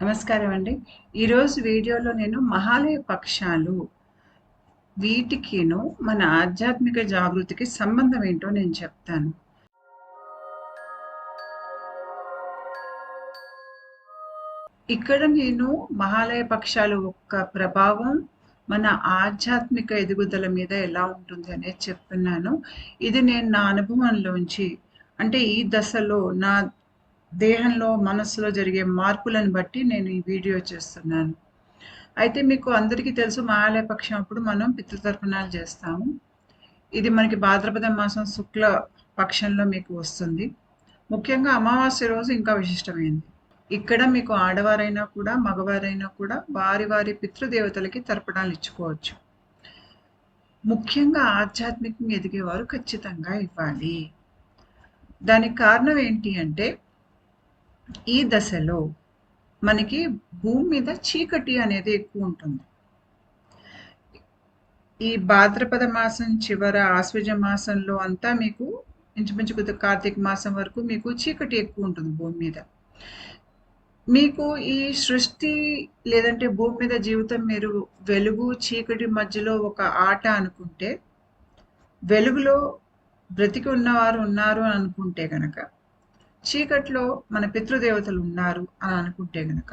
నమస్కారం అండి. ఈరోజు వీడియోలో నేను మహాలయ పక్షాలు వీటికిను మన ఆధ్యాత్మిక జాగృతికి సంబంధం ఏంటో నేను చెప్తాను. ఇక్కడ నేను మహాలయ పక్షాలు యొక్క ప్రభావం మన ఆధ్యాత్మిక ఎదుగుదల మీద ఎలా ఉంటుంది అనేది చెప్తున్నాను. ఇది నేను నా అనుభవంలోంచి అంటే ఈ దశలో నా దేహంలో మనస్సులో జరిగే మార్పులను బట్టి నేను ఈ వీడియో చేస్తున్నాను. అయితే మీకు అందరికీ తెలుసు మహాలయపక్షం అప్పుడు మనం పితృతర్పణాలు చేస్తాము. ఇది మనకి భాద్రపద మాసం శుక్ల పక్షంలో మీకు వస్తుంది. ముఖ్యంగా అమావాస్య రోజు ఇంకా విశిష్టమైంది. ఇక్కడ మీకు ఆడవారైనా కూడా మగవారైనా కూడా వారి వారి పితృదేవతలకి తర్పణాలు ఇచ్చుకోవచ్చు. ముఖ్యంగా ఆధ్యాత్మికంగా ఎదిగేవారు ఖచ్చితంగా ఇవ్వాలి. దానికి కారణం ఏంటి అంటే ఈ దశలో మనకి భూమి మీద చీకటి అనేది ఎక్కువ ఉంటుంది. ఈ భాద్రపద మాసం చివర ఆశ్వజ మాసంలో అంతా మీకు ఇంచుమించు కార్తీక మాసం వరకు మీకు చీకటి ఎక్కువ ఉంటుంది భూమి మీద. మీకు ఈ సృష్టి లేదంటే భూమి మీద జీవితం మీరు వెలుగు చీకటి మధ్యలో ఒక ఆట అనుకుంటే వెలుగులో బ్రతికి ఉన్నవారు ఉన్నారు అని అనుకుంటే కనుక చీకట్లో మన పితృదేవతలు ఉన్నారు అని అనుకుంటే గనక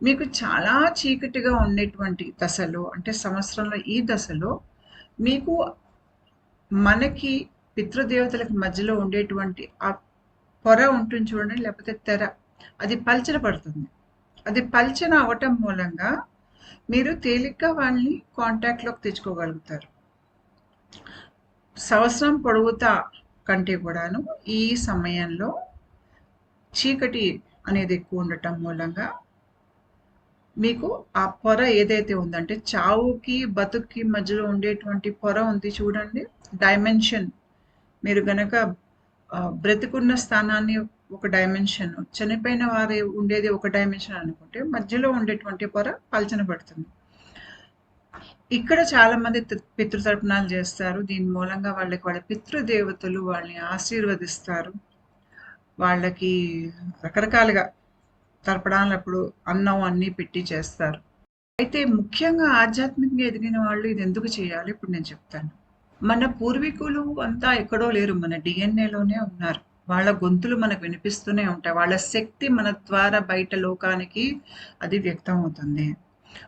మీకు చాలా చీకటిగా ఉండేటువంటి దశలో అంటే సంవత్సరంలో ఈ దశలో మీకు మనకి పితృదేవతలకు మధ్యలో ఉండేటువంటి ఆ పొర ఉంటుంది చూడండి లేకపోతే తెర అది పల్చన పడుతుంది. అది పల్చన అవటం మూలంగా మీరు తేలిగ్గా వాళ్ళని కాంటాక్ట్లోకి తెచ్చుకోగలుగుతారు. సంవత్సరం పొడవుతా కంటే కూడాను ఈ సమయంలో చీకటి అనేది ఎక్కువ ఉండటం మూలంగా మీకు ఆ పొర ఏదైతే ఉందంటే చావుకి బతుక్కి మధ్యలో ఉండేటువంటి పొర ఉంది చూడండి. డైమెన్షన్ మీరు గనక బ్రతికున్న స్థానాన్ని ఒక డైమెన్షన్ చనిపోయిన వారు ఉండేది ఒక డైమెన్షన్ అనుకుంటే మధ్యలో ఉండేటువంటి పొర పల్చన పడుతుంది. ఇక్కడ చాలా మంది పితృతర్పణాలు చేస్తారు. దీని మూలంగా వాళ్ళకి వాళ్ళ పితృదేవతలు వాళ్ళని ఆశీర్వదిస్తారు. వాళ్ళకి రకరకాలుగా తర్పణాలప్పుడు అన్నం అన్నీ పెట్టి చేస్తారు. అయితే ముఖ్యంగా ఆధ్యాత్మికంగా ఎదిగిన వాళ్ళు ఇది ఎందుకు చేయాలి? ఇప్పుడు నేను చెప్తాను. మన పూర్వీకులు అంతా ఎక్కడో లేరు. మన డిఎన్ఏలోనే ఉన్నారు. వాళ్ళ గొంతులు మనకు వినిపిస్తూనే ఉంటాయి. వాళ్ళ శక్తి మన ద్వారా బయట లోకానికి అది వ్యక్తం అవుతుంది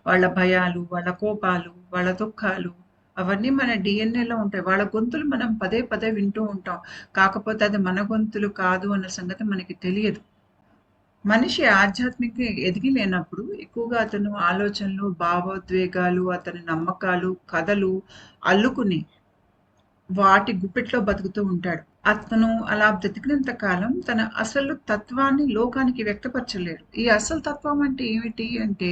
వాళ్ళ భయాలు వాళ్ళ కోపాలు వాళ్ళ దుఃఖాలు అవన్నీ మన డిఎన్ఏలో ఉంటాయి. వాళ్ళ గొంతులు మనం పదే పదే వింటూ ఉంటాం. కాకపోతే అది మన గొంతులు కాదు అన్న సంగతి మనకి తెలియదు. మనిషి ఆధ్యాత్మిక ఎదిగి లేనప్పుడు ఎక్కువగా అతను ఆలోచనలు భావోద్వేగాలు అతని నమ్మకాలు కథలు అల్లుకుని వాటి గుప్పెట్లో బతుకుతూ ఉంటాడు. అతను అలా బ్రతికినంత కాలం తన అసలు తత్వాన్ని లోకానికి వ్యక్తపరచలేడు. ఈ అసలు తత్వం అంటే ఏమిటి అంటే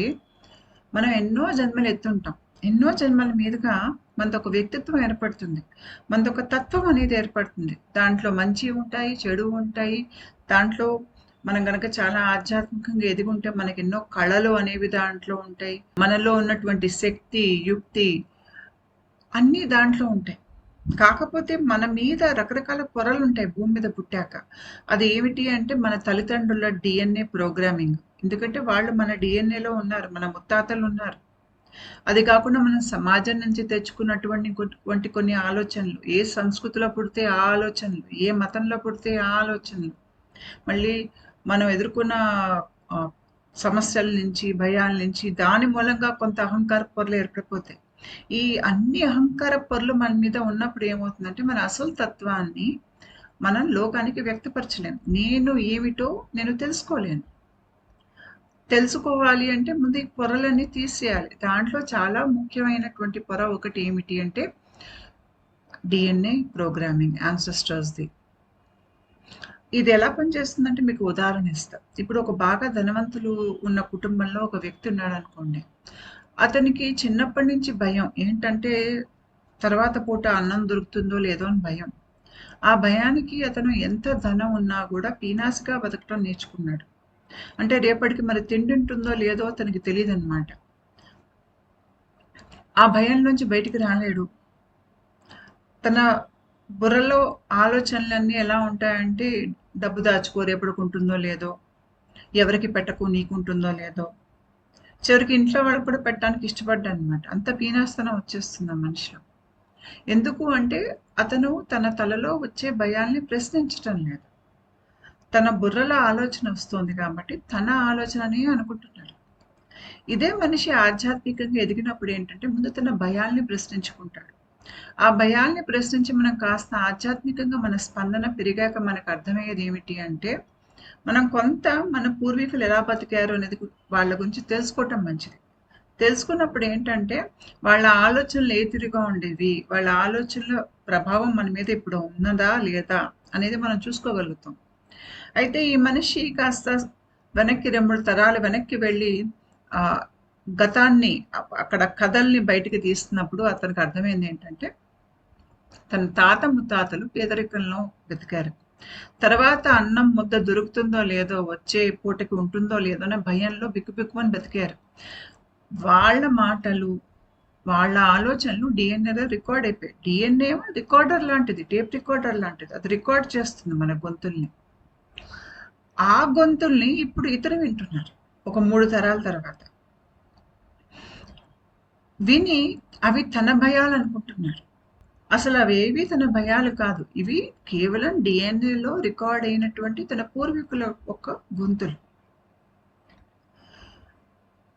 మనం ఎన్నో జన్మలు ఎత్తుంటాం. ఎన్నో జన్మల మీదుగా మనది ఒక వ్యక్తిత్వం ఏర్పడుతుంది. మనది ఒక తత్వం అనేది ఏర్పడుతుంది. దాంట్లో మంచి ఉంటాయి చెడు ఉంటాయి. దాంట్లో మనం గనక చాలా ఆధ్యాత్మికంగా ఎదిగుంటే మనకి ఎన్నో కళలు అనేవి దాంట్లో ఉంటాయి. మనలో ఉన్నటువంటి శక్తి యుక్తి అన్నీ దాంట్లో ఉంటాయి. కాకపోతే మన మీద రకరకాల పొరలు ఉంటాయి భూమి మీద పుట్టాక. అది ఏమిటి అంటే మన తల్లిదండ్రుల డిఎన్ఏ ప్రోగ్రామింగ్ ఎందుకంటే వాళ్ళు మన డిఎన్ఏలో ఉన్నారు మన ముత్తాతలు ఉన్నారు. అది కాకుండా మనం సమాజం నుంచి తెచ్చుకున్నటువంటి వంటి కొన్ని ఆలోచనలు ఏ సంస్కృతిలో పుడితే ఆ ఆలోచనలు ఏ మతంలో పుడితే ఆ ఆలోచనలు. మళ్ళీ మనం ఎదుర్కొన్న సమస్యల నుంచి భయాల నుంచి దాని మూలంగా కొంత అహంకార పొరలు ఏర్పడిపోతాయి. ఈ అన్ని అహంకార పొరలు మన మీద ఉన్నప్పుడు ఏమవుతుందంటే మన అసలు తత్వాన్ని మనం లోకానికి వ్యక్తపరచలేము నేను ఏమిటో నేను తెలుసుకోలేను. తెలుసుకోవాలి అంటే ముందు ఈ పొరలన్నీ తీసేయాలి. దాంట్లో చాలా ముఖ్యమైనటువంటి పొర ఒకటి ఏమిటి అంటే డిఎన్ఏ ప్రోగ్రామింగ్ యాన్సెస్టర్స్ది ఇది ఎలా పనిచేస్తుందంటే మీకు ఉదాహరణ ఇస్తా. ఇప్పుడు ఒక బాగా ధనవంతులు ఉన్న కుటుంబంలో ఒక వ్యక్తి ఉన్నాడు అనుకోండి. అతనికి చిన్నప్పటి నుంచి భయం. ఏంటంటే తర్వాత పూట అన్నం దొరుకుతుందో లేదో అని భయం. ఆ భయానికి అతను ఎంత ధనం ఉన్నా కూడా పీనాసిగా బతకటం నేర్చుకున్నాడు. అంటే రేపటికి మరి తిండి ఉంటుందో లేదో అతనికి తెలియదు అనమాట ఆ భయం నుంచి బయటికి రాలేడు. తన బుర్రలో ఆలోచనలన్నీ ఎలా ఉంటాయంటే డబ్బు దాచుకో రేపటికి ఉంటుందో లేదో ఎవరికి పెట్టకు నీకుంటుందో లేదో. చివరికి ఇంట్లో వాళ్ళకి కూడా పెట్టడానికి ఇష్టపడ్డా అనమాట అంత పీనాస్తనం వచ్చేస్తుంది ఆ మనిషిలో. ఎందుకు అంటే అతను తన తలలో వచ్చే భయాల్ని ప్రశ్నించటం లేదు. తన బుర్రలో ఆలోచన వస్తుంది కాబట్టి తన ఆలోచననే అనుకుంటున్నాడు. ఇదే మనిషి ఆధ్యాత్మికంగా ఎదిగినప్పుడు ఏంటంటే ముందు తన భయాల్ని ప్రశ్నించుకుంటాడు. ఆ భయాల్ని ప్రశ్నించి మనం కాస్త ఆధ్యాత్మికంగా మన స్పందన పెరిగాక మనకు అర్థమయ్యేది ఏమిటి అంటే మనం కొంత మన పూర్వీకులు ఎలా బతికారు అనేది వాళ్ళ గురించి తెలుసుకోవటం మంచిది. తెలుసుకున్నప్పుడు ఏంటంటే వాళ్ళ ఆలోచనలు ఏ తిరిగా ఉండేవి వాళ్ళ ఆలోచనల ప్రభావం మన మీద ఇప్పుడు ఉన్నదా లేదా అనేది మనం చూసుకోగలుగుతాం. అయితే ఈ మనిషి కాస్త వెనక్కి రెండు తరాలు వెనక్కి వెళ్ళి ఆ గతాన్ని అక్కడ కథల్ని బయటికి తీస్తున్నప్పుడు అతనికి అర్థమైంది ఏంటంటే తన తాత ముత్తాతలు పేదరికంలో బతికారు తర్వాత అన్నం ముద్ద దొరుకుతుందో లేదో వచ్చే పూటకి ఉంటుందో లేదో అనే భయంలో బిక్కుబిక్కుమని బతికారు వాళ్ళ మాటలు వాళ్ళ ఆలోచనలు డిఎన్ఏలో రికార్డ్ అయిపోయాయి. డిఎన్ఏ రికార్డర్ లాంటిది టేప్ రికార్డర్ లాంటిది. అది రికార్డ్ చేస్తుంది మన గొంతుల్ని. ఆ గొంతుల్ని ఇప్పుడు ఇతరు వింటున్నారు. ఒక మూడు తరాల తర్వాత. విని అవి తన భయాలు అనుకుంటున్నారు అసలు అవేవి తన భయాలు కాదు. ఇవి కేవలం డిఎన్ఏలో రికార్డ్ అయినటువంటి తన పూర్వీకుల ఒక గొంతులు.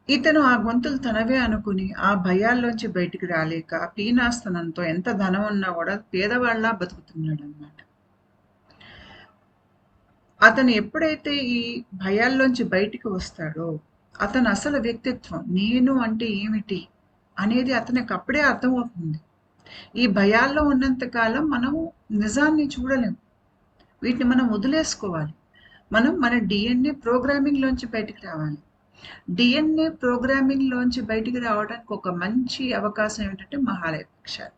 ఇతను ఆ గొంతులు తనవే అనుకుని ఆ భయాల్లోంచి బయటికి రాలేక పీనాస్తనంతో ఎంత ధనం ఉన్నా కూడా పేదవాళ్ళ బతుకుతున్నాడు అనమాట అతను ఎప్పుడైతే ఈ భయాల్లోంచి బయటికి వస్తాడో అతను అసలు వ్యక్తిత్వం నేను అంటే ఏమిటి అనేది అతనికి అప్పుడే అర్థమవుతుంది. ఈ భయాల్లో ఉన్నంత కాలం మనం నిజాన్ని చూడలేము. వీటిని మనం వదిలేసుకోవాలి. మనం మన డిఎన్ఏ ప్రోగ్రామింగ్లోంచి బయటికి రావాలి. డిఎన్ఏ ప్రోగ్రామింగ్లోంచి బయటికి రావడానికి ఒక మంచి అవకాశం ఏంటంటే మహాలయ పక్షాలు.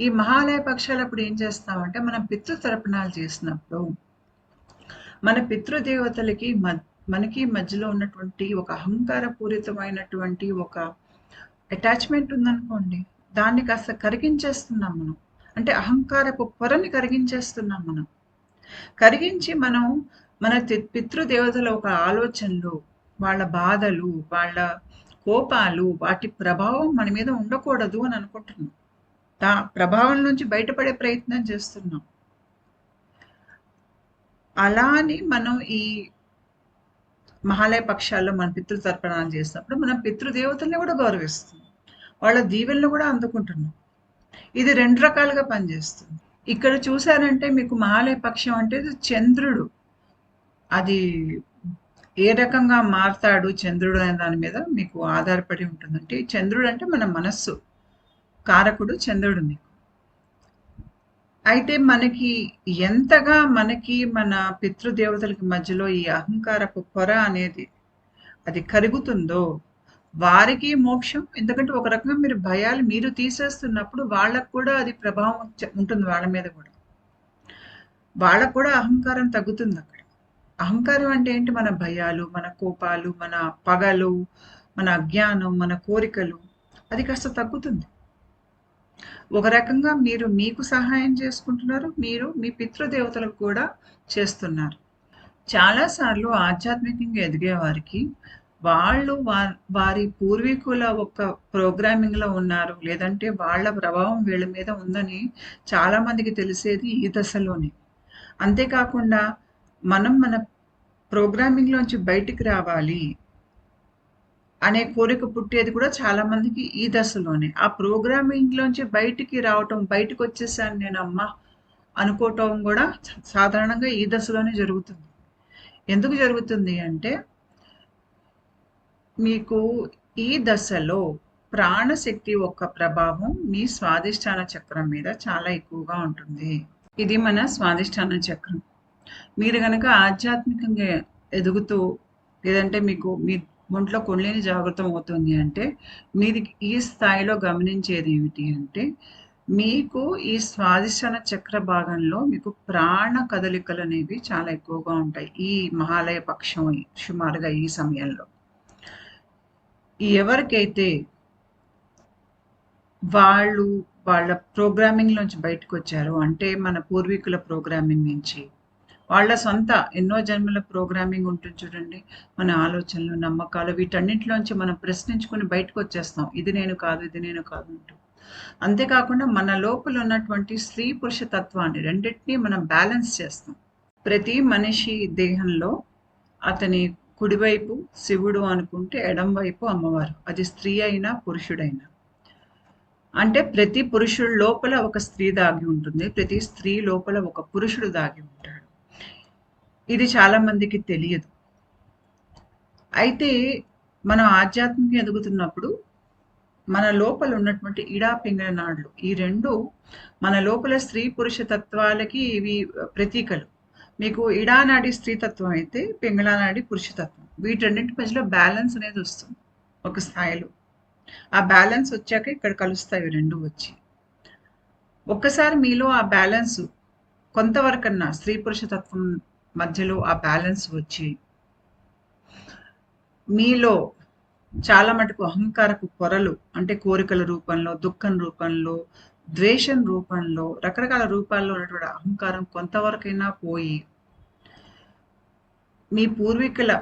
ఈ మహాలయ పక్షాలు అప్పుడు ఏం చేస్తామంటే మనం పితృతర్పణాలు చేసినప్పుడు మన పితృదేవతలకి మనకి మధ్యలో ఉన్నటువంటి ఒక అహంకారపూరితమైనటువంటి ఒక అటాచ్మెంట్ ఉందనుకోండి దాన్ని కాస్త కరిగించేస్తున్నాం మనం. అంటే అహంకారపు పొరని కరిగించేస్తున్నాం మనం. కరిగించి మనం మన పితృదేవతల ఒక ఆలోచనలు వాళ్ళ బాధలు వాళ్ళ కోపాలు వాటి ప్రభావం మన మీద ఉండకూడదు అని అనుకుంటున్నాం. దా ప్రభావం నుంచి బయటపడే ప్రయత్నం చేస్తున్నాం. అలా అని మనం ఈ మహాలయ పక్షాల్లో మన పితృతర్పణాలు చేసినప్పుడు మనం పితృదేవతల్ని కూడా గౌరవిస్తున్నాం. వాళ్ళ దీవెలను కూడా అందుకుంటున్నాం. ఇది రెండు రకాలుగా పనిచేస్తుంది. ఇక్కడ చూసారంటే మీకు మహాలయ పక్షం అంటే చంద్రుడు. అది ఏ రకంగా మారుతాడు చంద్రుడు అనే దాని మీద మీకు ఆధారపడి ఉంటుందంటే చంద్రుడు అంటే మన మనస్సు. కారకుడు చంద్రుడు మీకు. అయితే మనకి ఎంతగా మనకి మన పితృదేవతలకి మధ్యలో ఈ అహంకారపు పొర అనేది అది కరుగుతుందో వారికి మోక్షం. ఎందుకంటే ఒక రకంగా మీరు భయాలు మీరు తీసేస్తున్నప్పుడు వాళ్ళకు కూడా అది ప్రభావం ఉంటుంది వాళ్ళ మీద కూడా. వాళ్ళకు కూడా అహంకారం తగ్గుతుంది అక్కడ. అహంకారం అంటే ఏంటి? మన భయాలు మన కోపాలు మన పగలు మన అజ్ఞానం మన కోరికలు అది కాస్త తగ్గుతుంది. ఒక రకంగా మీరు మీకు సహాయం చేసుకుంటున్నారు మీరు మీ పితృదేవతలకు కూడా చేస్తున్నారు. చాలాసార్లు ఆధ్యాత్మికంగా ఎదిగేవారికి వాళ్ళు వారి పూర్వీకుల ఒక ప్రోగ్రామింగ్లో ఉన్నారు లేదంటే వాళ్ళ ప్రభావం వీళ్ళ మీద ఉందని చాలామందికి తెలిసేది ఈ దశలోనే. అంతేకాకుండా మనం మన ప్రోగ్రామింగ్లోంచి బయటికి రావాలి అనే కోరిక పుట్టేది కూడా చాలా మందికి ఈ దశలోనే. ఆ ప్రోగ్రామింగ్లోంచి బయటికి రావటం బయటకు వచ్చేసాను నేను అమ్మ అనుకోవటం కూడా సాధారణంగా ఈ దశలోనే జరుగుతుంది. ఎందుకు జరుగుతుంది అంటే మీకు ఈ దశలో ప్రాణశక్తి యొక్క ప్రభావం మీ స్వాదిష్టాన చక్రం మీద చాలా ఎక్కువగా ఉంటుంది. ఇది మన స్వాదిష్టాన చక్రం. మీరు కనుక ఆధ్యాత్మికంగా ఎదుగుతూ లేదంటే మీకు మీ ఒంట్లో కొనలేని జాగ్రత్త అవుతుంది అంటే మీది ఈ స్థాయిలో గమనించేది ఏమిటి అంటే మీకు ఈ స్వాదిష్టన చక్ర భాగంలో మీకు ప్రాణ కదలికలు అనేవి చాలా ఎక్కువగా ఉంటాయి ఈ మహాలయ పక్షం సుమారుగా ఈ సమయంలో. ఎవరికైతే వాళ్ళు వాళ్ళ ప్రోగ్రామింగ్ నుంచి బయటకు వచ్చారు అంటే మన పూర్వీకుల ప్రోగ్రామింగ్ నుంచి వాళ్ళ సొంత ఎన్నో జన్మల ప్రోగ్రామింగ్ ఉంటుంది చూడండి మన ఆలోచనలు నమ్మకాలు వీటన్నిటిలోంచి మనం ప్రశ్నించుకొని బయటకు వచ్చేస్తాం. ఇది నేను కాదు ఇది నేను కాదు అంటూ. అంతేకాకుండా మన లోపల ఉన్నటువంటి స్త్రీ పురుష తత్వాన్ని రెండింటినీ మనం బ్యాలెన్స్ చేస్తాం. ప్రతి మనిషి దేహంలో అతని కుడివైపు శివుడు అనుకుంటే ఎడం వైపు అమ్మవారు. అది స్త్రీ అయినా పురుషుడైనా. అంటే ప్రతి పురుషుడు లోపల ఒక స్త్రీ దాగి ఉంటుంది ప్రతి స్త్రీ లోపల ఒక పురుషుడు దాగి ఉంటాడు. ఇది చాలా మందికి తెలియదు. అయితే మనం ఆధ్యాత్మిక ఎదుగుతున్నప్పుడు మన లోపల ఉన్నటువంటి ఇడా పింగళ నాడులు ఈ రెండు మన లోపల స్త్రీ పురుష తత్వాలకి ఇవి ప్రతీకలు. మీకు ఇడానాడి స్త్రీతత్వం అయితే పింగళానాడి పురుషతత్వం వీటన్నింటి మధ్యలో బ్యాలెన్స్ అనేది వస్తుంది ఒక స్థాయిలో. ఆ బ్యాలెన్స్ వచ్చాక ఇక్కడ కలుస్తాయి రెండు వచ్చి. ఒక్కసారి మీలో ఆ బ్యాలెన్స్ కొంతవరకన్నా స్త్రీ పురుషతత్వం మధ్యలో ఆ బ్యాలెన్స్ వచ్చి మీలో చాలా మటుకు అహంకారపు పొరలు అంటే కోరికల రూపంలో దుఃఖం రూపంలో ద్వేషం రూపంలో రకరకాల రూపాల్లో ఉన్నటువంటి అహంకారం కొంతవరకైనా పోయి మీ పూర్వీకుల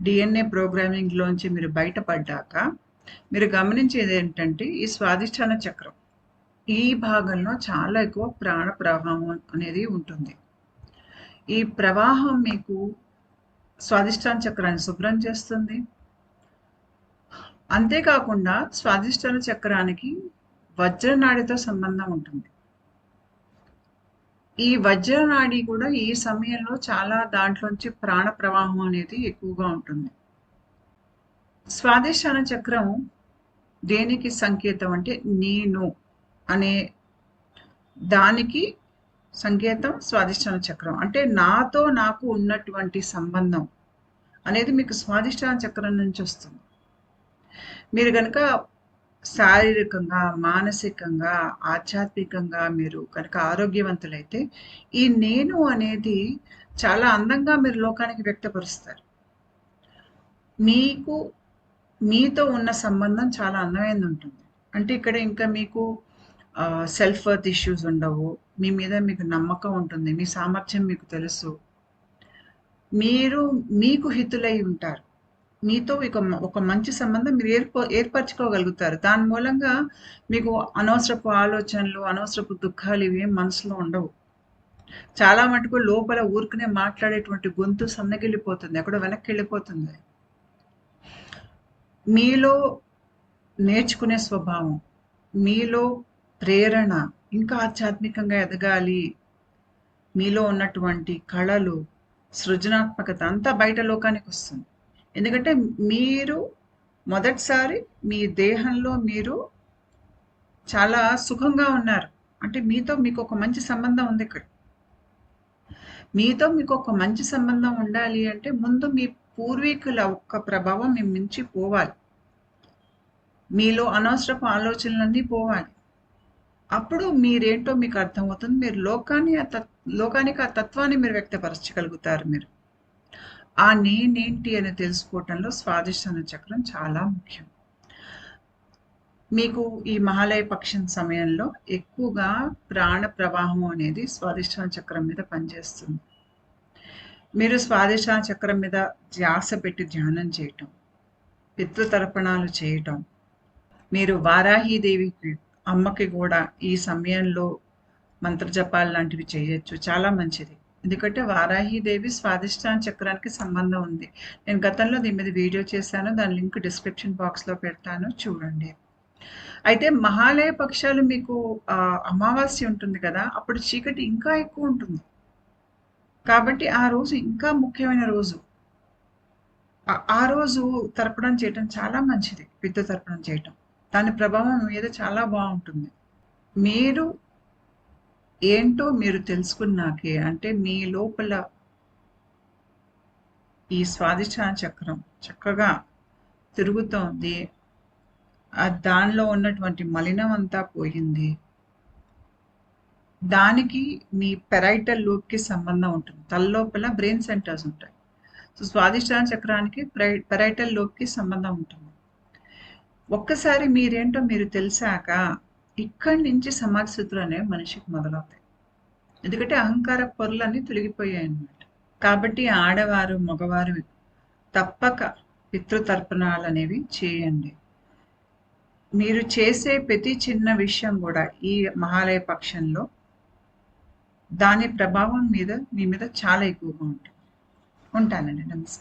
డిఎన్ఏ ప్రోగ్రామింగ్లోంచి మీరు బయటపడ్డాక మీరు గమనించేది ఏంటంటే ఈ స్వాధిష్టాన చక్రం ఈ భాగంలో చాలా ఎక్కువ ప్రాణ ప్రవాహం అనేది ఉంటుంది. ఈ ప్రవాహం మీకు స్వాదిష్టాన చక్రాన్ని శుభ్రం చేస్తుంది. అంతేకాకుండా స్వాదిష్టాన చక్రానికి వజ్రనాడితో సంబంధం ఉంటుంది. ఈ వజ్రనాడి కూడా ఈ సమయంలో చాలా దాంట్లోంచి ప్రాణ ప్రవాహం అనేది ఎక్కువగా ఉంటుంది. స్వాదిష్టాన చక్రం దేనికి సంకేతం అంటే నేను అనే దానికి సంకేతం స్వాధిష్టాన చక్రం. అంటే నాతో నాకు ఉన్నటువంటి సంబంధం అనేది మీకు స్వాధిష్టాన చక్రం నుంచి వస్తుంది. మీరు కనుక శారీరకంగా మానసికంగా ఆధ్యాత్మికంగా మీరు కనుక ఆరోగ్యవంతులైతే ఈ నేను అనేది చాలా అందంగా మీరు లోకానికి వ్యక్తపరుస్తారు. మీకు మీతో ఉన్న సంబంధం చాలా అందమైనది ఉంటుంది. అంటే ఇక్కడ ఇంకా మీకు సెల్ఫ్ వర్త్ ఇష్యూస్ ఉండవు. మీ మీద మీకు నమ్మకం ఉంటుంది. మీ సామర్థ్యం మీకు తెలుసు. మీరు మీకు హితులై ఉంటారు. మీతో ఇక ఒక మంచి సంబంధం మీరు ఏర్ప ఏర్పరచుకోగలుగుతారు. దాని మూలంగా మీకు అనవసరపు ఆలోచనలు అనవసరపు దుఃఖాలు ఇవి మనసులో ఉండవు. చాలా మటుకు లోపల ఊరుకునే మాట్లాడేటువంటి గొంతు సన్నగిల్లిపోతుంది. ఎక్కడో వెనక్కి వెళ్ళిపోతుంది. మీలో నేర్చుకునే స్వభావం మీలో ప్రేరణ ఇంకా ఆధ్యాత్మికంగా ఎదగాలి. మీలో ఉన్నటువంటి కళలు సృజనాత్మకత అంతా బయట లోకానికి వస్తుంది. ఎందుకంటే మీరు మొదటిసారి మీ దేహంలో మీరు చాలా సుఖంగా ఉన్నారు. అంటే మీతో మీకు ఒక మంచి సంబంధం ఉంది ఇక్కడ. మీతో మీకు ఒక మంచి సంబంధం ఉండాలి అంటే ముందు మీ పూర్వీకుల ఒక్క ప్రభావం మేము మించి పోవాలి. మీలో అనవసరపు ఆలోచనలన్నీ పోవాలి. అప్పుడు మీరేంటో మీకు అర్థమవుతుంది. మీరు లోకాన్ని ఆ తత్ లోకానికి ఆ తత్వాన్ని మీరు వ్యక్తపరచగలుగుతారు మీరు. ఆ నేనేంటి అని తెలుసుకోవటంలో స్వాదిష్టాన చక్రం చాలా ముఖ్యం. మీకు ఈ మహాలయ పక్షం సమయంలో ఎక్కువగా ప్రాణ ప్రవాహం అనేది స్వాదిష్టాన చక్రం మీద పనిచేస్తుంది. మీరు స్వాదిష్టాన చక్రం మీద ధ్యాస పెట్టి ధ్యానం చేయటం పితృతర్పణాలు చేయటం మీరు వారాహీదేవికి అమ్మకి కూడా ఈ సమయంలో మంత్రజపాలు లాంటివి చేయొచ్చు. చాలా మంచిది. ఎందుకంటే వారాహిదేవి స్వాదిష్టాన చక్రానికి సంబంధం ఉంది. నేను గతంలో దీని మీద వీడియో చేశాను. దాని లింక్ డిస్క్రిప్షన్ బాక్స్లో పెడతాను. చూడండి. అయితే మహాలయ పక్షాలు మీకు అమావాస్య ఉంటుంది కదా అప్పుడు చీకటి ఇంకా ఎక్కువ ఉంటుంది. కాబట్టి ఆ రోజు ఇంకా ముఖ్యమైన రోజు. ఆ రోజు తర్పణం చేయటం చాలా మంచిది. విద్యుత్ తర్పణం చేయటం. దాని ప్రభావం మీద చాలా బాగుంటుంది. మీరు ఏంటో మీరు తెలుసుకున్నాకే అంటే మీ లోపల ఈ స్వాదిష్టాన చక్రం చక్కగా తిరుగుతోంది. దానిలో ఉన్నటువంటి మలినం అంతా పోయింది. దానికి మీ పెరైటల్ లూప్కి సంబంధం ఉంటుంది. తలలోపల బ్రెయిన్ సెంటర్స్ ఉంటాయి. సో స్వాదిష్టాన చక్రానికి పెరైటల్ లోప్కి సంబంధం ఉంటుంది. ఒక్కసారి మీరేంటో మీరు తెలిసాక ఇక్కడి నుంచి సమాజ స్థితులు అనేవి మనిషికి మొదలవుతాయి. ఎందుకంటే అహంకార పొరలన్నీ తొలగిపోయాయి అన్నమాట. కాబట్టి ఆడవారు మగవారు తప్పక పితృతర్పణాలు అనేవి చేయండి. మీరు చేసే ప్రతి చిన్న విషయం కూడా ఈ మహాలయ పక్షంలో దాని ప్రభావం మీద మీ మీద చాలా ఎక్కువగా ఉంటుంది ఉంటానండి. నమస్కారం.